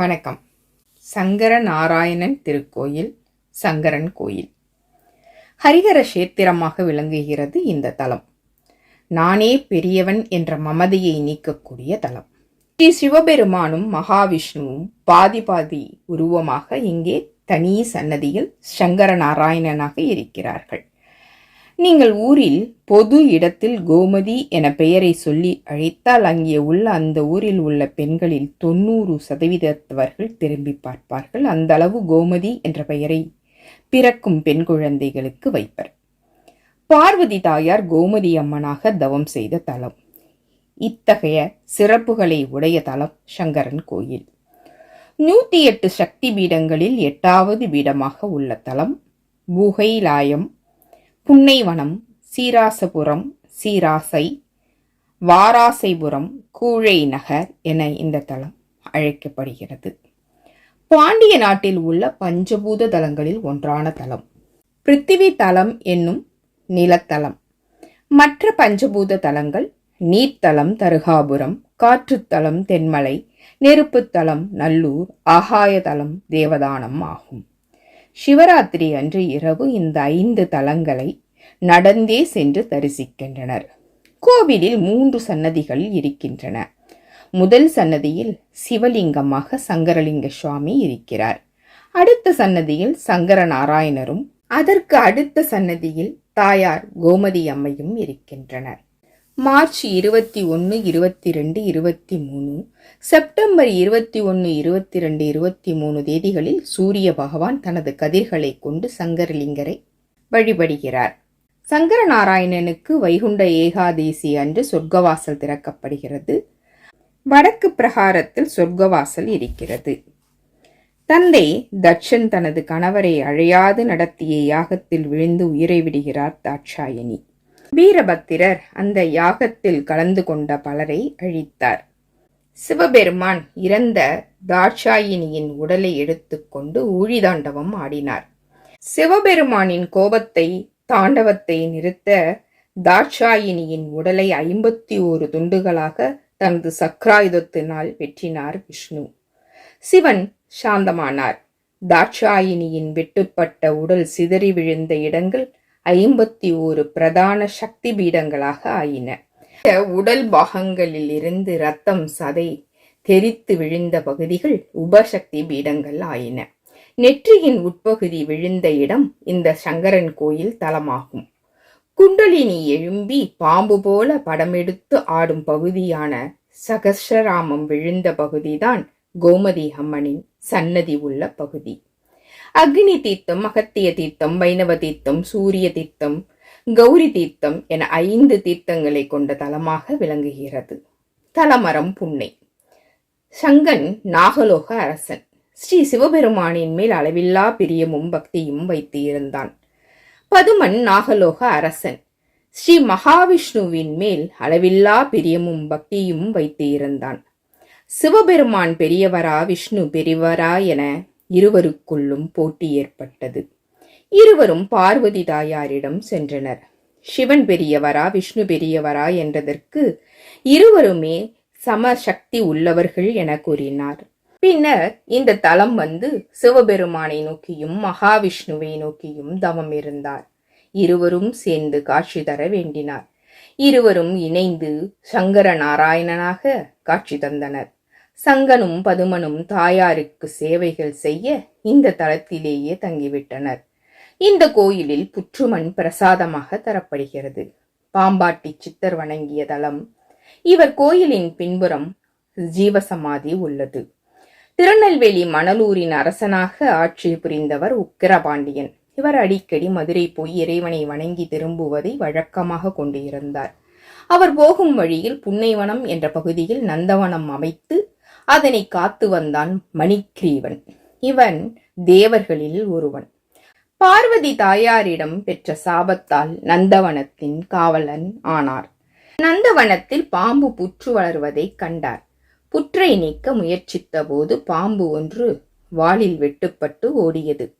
வணக்கம். சங்கர நாராயணன் திருக்கோயில் சங்கரன் கோயில். ஹரிஹர கஷேத்திரமாக விளங்குகிறது இந்த தலம். நானே பெரியவன் என்ற மமதையை நீக்கக்கூடிய தலம். ஸ்ரீ சிவபெருமானும் மகாவிஷ்ணுவும் பாதி பாதி உருவமாக இங்கே தனி சன்னதியில் சங்கர நாராயணனாக இருக்கிறார்கள். நீங்கள் ஊரில் பொது இடத்தில் கோமதி என பெயரை சொல்லி அழைத்தால் அங்கே உள்ள அந்த ஊரில் உள்ள பெண்களில் தொண்ணூறு சதவீதத்தவர்கள் திரும்பி பார்ப்பார்கள். அந்த அளவு கோமதி என்ற பெயரை பிறக்கும் பெண் குழந்தைகளுக்கு வைப்பர். பார்வதி தாயார் கோமதி அம்மனாக தவம் செய்த தலம். இத்தகைய சிறப்புகளை உடைய தலம் சங்கரன் கோயில். நூற்றி எட்டு சக்தி பீடங்களில் எட்டாவது பீடமாக உள்ள தலம். குகைலாயம் புன்னைவனம் சீராசபுரம் சீராசை வாராசைபுரம் கூழை நகர் என இந்த தலம் அழைக்கப்படுகிறது. பாண்டிய நாட்டில் உள்ள பஞ்சபூத தலங்களில் ஒன்றான தலம். பிருத்திவி தலம் என்னும் நிலத்தலம். மற்ற பஞ்சபூத தலங்கள் நீர்த்தலம் தருகாபுரம் காற்றுத்தலம் தென்மலை நெருப்புத்தலம் நல்லூர் ஆகாயதலம் தேவதானம் ஆகும். சிவராத்திரி அன்று இரவு இந்த ஐந்து தலங்களை நடந்தே சென்று தரிசிக்கின்றனர். கோவிலில் மூன்று சன்னதிகள் இருக்கின்றன. முதல் சன்னதியில் சிவலிங்கமாக சங்கரலிங்க சுவாமி இருக்கிறார். அடுத்த சன்னதியில் சங்கர நாராயணரும் அதற்கு அடுத்த சன்னதியில் தாயார் கோமதி அம்மையும் இருக்கின்றனர். மார்ச் இருபத்தி ஒன்று இருபத்தி ரெண்டு இருபத்தி மூணு செப்டம்பர் இருபத்தி ஒன்று இருபத்தி ரெண்டு இருபத்தி மூணு தேதிகளில் சூரிய பகவான் தனது கதிர்களை கொண்டு சங்கரலிங்கரை வழிபடுகிறார். சங்கர நாராயணனுக்கு வைகுண்ட ஏகாதேசி அன்று சொர்க்கவாசல் திறக்கப்படுகிறது. வடக்கு பிரகாரத்தில் சொர்க்கவாசல் இருக்கிறது. தந்தை தட்சன் தனது கணவரை அழையாது நடத்திய யாகத்தில் விழுந்து உயிரை விடுகிறார் தாட்சாயணி. வீரபத்திரர் அந்த யாகத்தில் கலந்து கொண்ட பலரை அழித்தார். சிவபெருமான் இறந்த தாட்சாயினியின் உடலை எடுத்துக்கொண்டு ஊழிதாண்டவம் ஆடினார். சிவபெருமானின் கோபத்தை தாண்டவத்தை நிறுத்த தாட்சாயினியின் உடலை ஐம்பத்தி ஓரு துண்டுகளாக தனது சக்ராயுதத்தினால் வெற்றினார் விஷ்ணு. சிவன் சாந்தமானார். தாட்சாயினியின் வெட்டுப்பட்ட உடல் சிதறி விழுந்த இடங்கள் ஐம்பத்தி ஓரு பிரதான சக்தி பீடங்களாக ஆயின உடல் பாகங்களில் இருந்து ரத்தம் சதை தெரித்து விழுந்த பகுதிகள் உபசக்தி பீடங்கள் ஆயின. நெற்றியின் உட்பகுதி விழுந்த இடம் இந்த சங்கரன் கோயில் தலமாகும். குண்டலினி எழும்பி பாம்பு போல படமெடுத்து ஆடும் பகுதியான சகசராமம் விழுந்த பகுதிதான் கோமதி அம்மனின் சன்னதி உள்ள பகுதி. அக்னி தீர்த்தம் அகத்திய தீர்த்தம் வைணவ தீர்த்தம் சூரிய தீர்த்தம் கௌரி தீர்த்தம் என ஐந்து தீர்த்தங்களை கொண்ட தலமாக விளங்குகிறது. தலமரம் புன்னை. சங்கன் நாகலோக அரசன். ஸ்ரீ சிவபெருமானின் மேல் அளவில்லா பிரியமும் பக்தியும் வைத்து இருந்தான் பதுமன் நாகலோக அரசன். ஸ்ரீ மகாவிஷ்ணுவின் மேல் அளவில்லா பிரியமும் பக்தியும் வைத்து இருந்தான் சிவபெருமான் பெரியவரா விஷ்ணு பெரியவரா என இருவருக்குள்ளும் போட்டி ஏற்பட்டது. இருவரும் பார்வதி தாயாரிடம் சென்றனர். சிவன் பெரியவரா விஷ்ணு பெரியவரா என்றதற்கு இருவருமே சம சக்தி உள்ளவர்கள் என கூறினார். பின்னர் இந்த தலம் வந்து சிவபெருமானை நோக்கியும் மகாவிஷ்ணுவை நோக்கியும் தவம் இருந்தார். இருவரும் சேர்ந்து காட்சி தர வேண்டினார். இருவரும் இணைந்து சங்கர நாராயணனாக காட்சி தந்தனர். சங்கனும் பதுமனும் தாயாருக்கு சேவைகள் செய்ய இந்த தளத்திலேயே தங்கிவிட்டனர். இந்த கோயிலில் புற்றுமண் பிரசாதமாக தரப்படுகிறது. பாம்பாட்டி சித்தர் வணங்கிய தலம். இவர் கோயிலின் பின்புறம் ஜீவசமாதி உள்ளது. திருநெல்வேலி மணலூரின் அரசனாக ஆட்சி புரிந்தவர் உக்கிரபாண்டியன். இவர் அடிக்கடி மதுரை போய் இறைவனை வணங்கி திரும்புவதை வழக்கமாக கொண்டிருந்தார். அவர் போகும் வழியில் புன்னைவனம் என்ற பகுதியில் நந்தவனம் அமைத்து அதனை காத்து வந்தான் மணிக்ரீவன். இவன் தேவர்களில் ஒருவன். பார்வதி தாயாரிடம் பெற்ற சாபத்தால் நந்தவனத்தின் காவலன் ஆனார். நந்தவனத்தில் பாம்பு புற்று வளர்வதைக் கண்டார். புற்றை நீக்க முயற்சித்தபோது பாம்பு ஒன்று வாளில் வெட்டுப்பட்டு ஓடியது.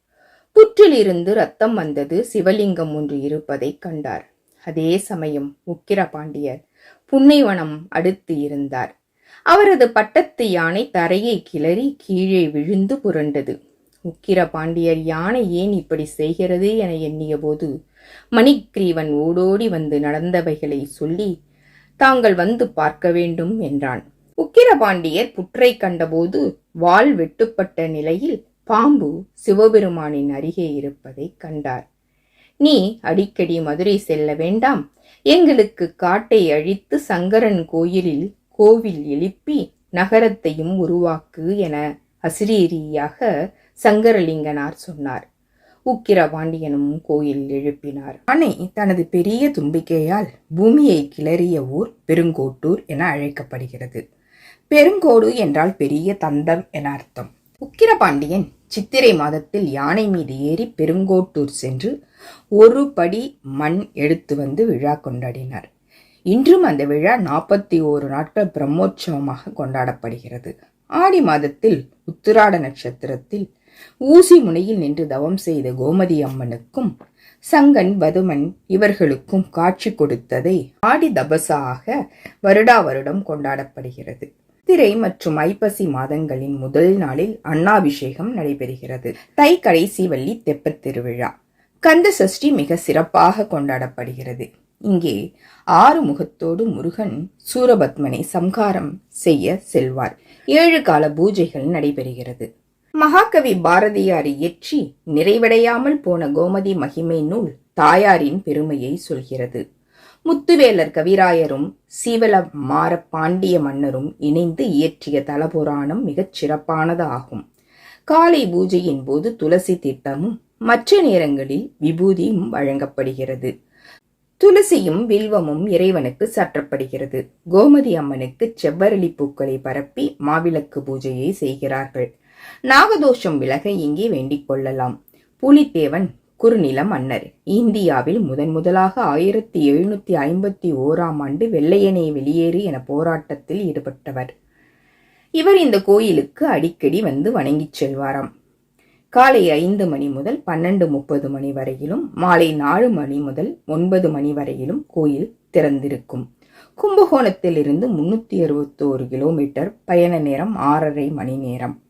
புற்றிலிருந்து ரத்தம் வந்தது. சிவலிங்கம் ஒன்று இருப்பதைக் கண்டார். அதே சமயம் உக்கிர பாண்டியர் புன்னைவனம் அடுத்து இருந்தார். அவரது பட்டத்து யானை தரையை கிளறி கீழே விழுந்து புரண்டது. உக்கிர பாண்டியர் யானை ஏன் இப்படி செய்கிறது என எண்ணியபோது மணிக்ரீவன் ஓடோடி வந்து நடந்தவைகளை சொல்லி தாங்கள் வந்து பார்க்க வேண்டும் என்றான். உக்கிரபாண்டியர் புற்றை கண்டபோது வாள் வெட்டுப்பட்ட நிலையில் பாம்பு சிவபெருமானின் அருகே இருப்பதை கண்டார். நீ அடிக்கடி மதுரை செல்ல வேண்டாம். எங்களுக்கு காட்டை அழித்து சங்கரன் கோயிலில் கோவில் எழுப்பி நகரத்தையும் உருவாக்கு என அசிரீரியாக சங்கரலிங்கனார் சொன்னார். உக்கிரபாண்டியனும் கோயில் எழுப்பினார். அணை தனது பெரிய தும்பிக்கையால் பூமியை கிளறிய ஊர் பெருங்கோட்டூர் என அழைக்கப்படுகிறது. பெருங்கோடு என்றால் பெரிய தந்தம் என அர்த்தம். உக்கிரபாண்டியன் சித்திரை மாதத்தில் யானை மீது ஏறி பெருங்கோட்டூர் சென்று ஒரு படி மண் எடுத்து வந்து விழா கொண்டாடினார். இன்றும் அந்த விழா நாற்பத்தி ஓரு நாட்கள் பிரம்மோற்சவமாக கொண்டாடப்படுகிறது. ஆடி மாதத்தில் உத்திராட நட்சத்திரத்தில் ஊசி முனையில் நின்று தவம் செய்த கோமதி அம்மனுக்கும் சங்கன் பதுமன் இவர்களுக்கும் காட்சி கொடுத்ததை ஆடி தபசாக வருடா வருடம் கொண்டாடப்படுகிறது. திரை மற்றும் ஐப்பசி மாதங்களின் முதல் நாளில் அண்ணாபிஷேகம் நடைபெறுகிறது. தை கடைசி வள்ளி தெப்பத் திருவிழா. கந்த சஷ்டி மிக சிறப்பாக கொண்டாடப்படுகிறது. இங்கே ஆறு முகத்தோடு முருகன் சூரபத்மனை சம்காரம் செய்ய செல்வார். ஏழு கால பூஜைகள் நடைபெறுகிறது. மகாகவி பாரதியார் இயற்றி நிறைவடையாமல் போன கோமதி மகிமை நூல் தாயாரின் பெருமையை சொல்கிறது. முத்துவேலர் கவிராயரும் சீவல மார பாண்டிய மன்னரும் இணைந்து இயற்றிய தலபுராணம் மிகச் சிறப்பானது ஆகும் காலை பூஜையின் போது துளசி தீர்த்தமும் மற்ற நேரங்களில் விபூதியும் வழங்கப்படுகிறது. துளசியும் வில்வமும் இறைவனுக்கு சாற்றப்படுகிறது. கோமதி அம்மனுக்கு செவ்வரளி பூக்களை பரப்பி மாவிளக்கு பூஜையை செய்கிறார்கள். நாகதோஷம் விலக இங்கே வேண்டிக் கொள்ளலாம். புலித்தேவன் குறுநில மன்னர். இந்தியாவில் முதன் முதலாக ஆயிரத்தி எழுநூத்தி ஐம்பத்தி ஓராம் ஆண்டு வெள்ளையனே வெளியேறு என போராட்டத்தில் ஈடுபட்டவர். இவர் இந்த கோயிலுக்கு அடிக்கடி வந்து வணங்கிச் செல்வாராம். காலை ஐந்து மணி முதல் பன்னெண்டு முப்பது மணி வரையிலும் மாலை நாலு மணி முதல் ஒன்பது மணி வரையிலும் கோயில் திறந்திருக்கும். கும்பகோணத்திலிருந்து முன்னூத்தி அறுபத்தோரு கிலோமீட்டர் பயண நேரம் ஆறரை மணி நேரம்.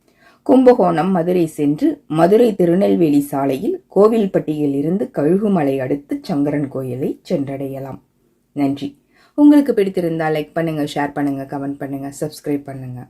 கும்பகோணம் மதுரை சென்று மதுரை திருநெல்வேலி சாலையில் கோவில்பட்டியில் இருந்து கழுகுமலை அடுத்து சங்கரன் கோயிலை சென்றடையலாம். நன்றி. உங்களுக்கு பிடித்திருந்தால் லைக் பண்ணுங்கள் ஷேர் பண்ணுங்கள் கமெண்ட் பண்ணுங்கள் சப்ஸ்கிரைப் பண்ணுங்கள்